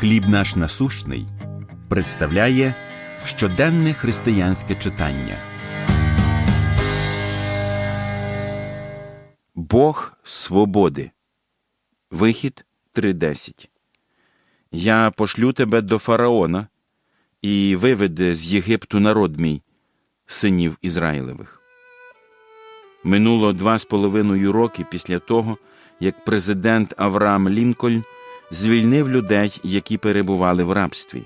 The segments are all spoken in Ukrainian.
Хліб наш насущний представляє щоденне християнське читання. Бог свободи. Вихід 3.10. Я пошлю тебе до фараона і виведе з Єгипту народ мій, синів Ізраїлевих. Минуло два з половиною роки після того, як президент Авраам Лінкольн звільнив людей, які перебували в рабстві,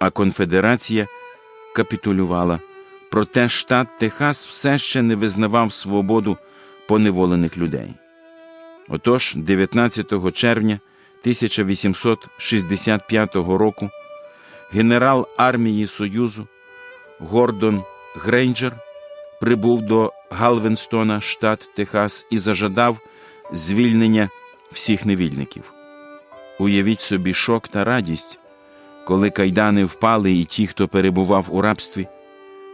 а конфедерація капітулювала. Проте штат Техас все ще не визнавав свободу поневолених людей. Отож, 19 червня 1865 року генерал армії Союзу Гордон Грейнджер прибув до Галвенстона, штат Техас, і зажадав звільнення всіх невільників. Уявіть собі шок та радість, коли кайдани впали, і ті, хто перебував у рабстві,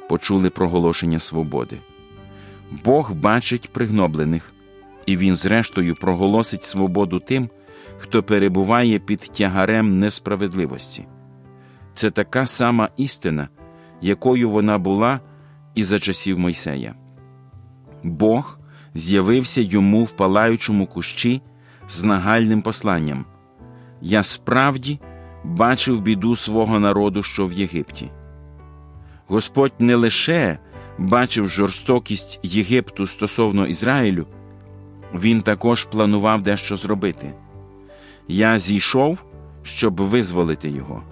почули проголошення свободи. Бог бачить пригноблених, і Він, зрештою, проголосить свободу тим, хто перебуває під тягарем несправедливості. Це така сама істина, якою вона була і за часів Мойсея. Бог з'явився йому в палаючому кущі з нагальним посланням. Я справді бачив біду свого народу, що в Єгипті. Господь не лише бачив жорстокість Єгипту стосовно Ізраїлю, він також планував дещо зробити. Я зійшов, щоб визволити його,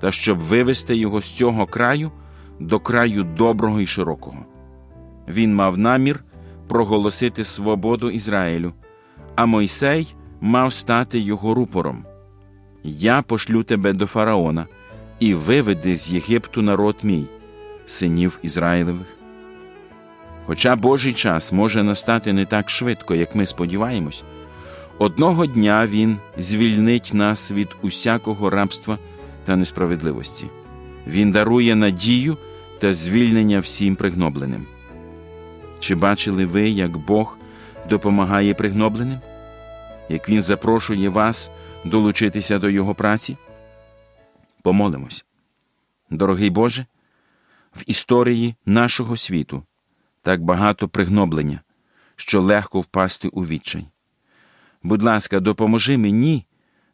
та щоб вивести його з цього краю до краю доброго і широкого. Він мав намір проголосити свободу Ізраїлю, а Мойсей мав стати його рупором. Я пошлю тебе до фараона і виведи з Єгипту народ мій, синів Ізраїлевих. Хоча Божий час може настати не так швидко, як ми сподіваємось, одного дня Він звільнить нас від усякого рабства та несправедливості. Він дарує надію та звільнення всім пригнобленим. Чи бачили ви, як Бог допомагає пригнобленим? Як Він запрошує вас долучитися до Його праці? Помолимось. Дорогий Боже, в історії нашого світу так багато пригноблення, що легко впасти у відчай. Будь ласка, допоможи мені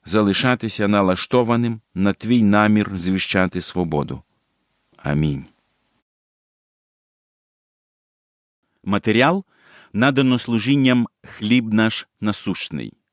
залишатися налаштованим на твій намір звіщати свободу. Амінь. Матеріал надано служінням хліб наш насущний.